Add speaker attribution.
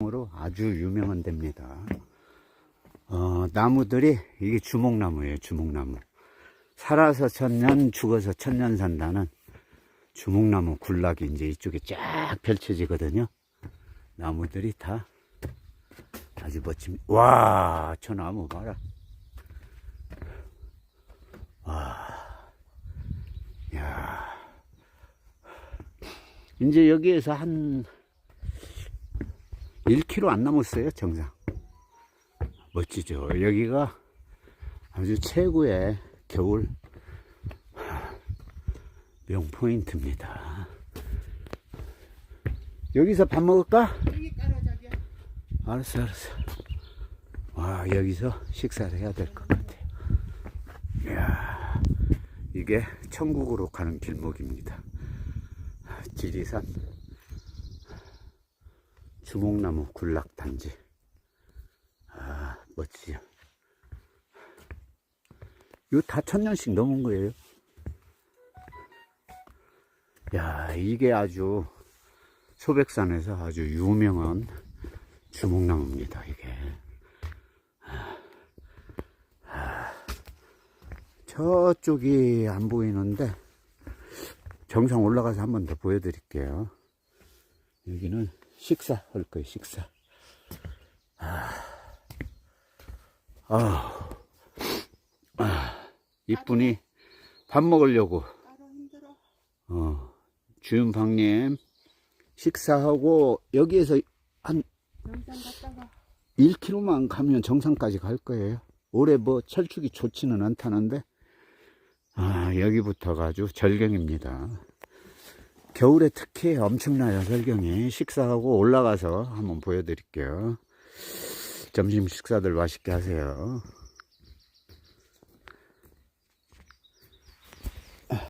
Speaker 1: 으로 아주 유명한 데입니다. 어, 나무들이 이게 주목나무예요, 주목나무. 살아서 천년, 죽어서 천년 산다는 주목나무 군락이 이제 이쪽에 쫙 펼쳐지거든요. 나무들이 다 아주 멋집니다. 와, 저 나무 봐라. 와, 야. 이제 여기에서 한 1km 안 남았어요, 정상. 멋지죠. 여기가 아주 최고의 겨울 명포인트입니다. 여기서 밥 먹을까? 알았어, 알았어. 와, 여기서 식사를 해야 될 것 같아요. 이야, 이게 천국으로 가는 길목입니다. 지리산 주목나무 군락단지. 아, 멋지죠. 이거 다 천년씩 넘은 거예요. 야, 이게 아주 소백산에서 아주 유명한 주목나무입니다, 이게. 아, 저쪽이 안 보이는데, 정상 올라가서 한 번 더 보여드릴게요. 여기는 식사 할 거예요, 식사. 아, 아, 아, 이쁜이 밥 먹으려고. 어, 주윤방님, 식사하고, 여기에서 한
Speaker 2: 영장 갔다가
Speaker 1: 1km만 가면 정상까지 갈 거예요. 올해 뭐 철쭉이 좋지는 않다는데, 아, 여기부터가 아주 절경입니다. 겨울에 특히 엄청나요, 절경이. 식사하고 올라가서 한번 보여드릴게요. 점심 식사들 맛있게 하세요.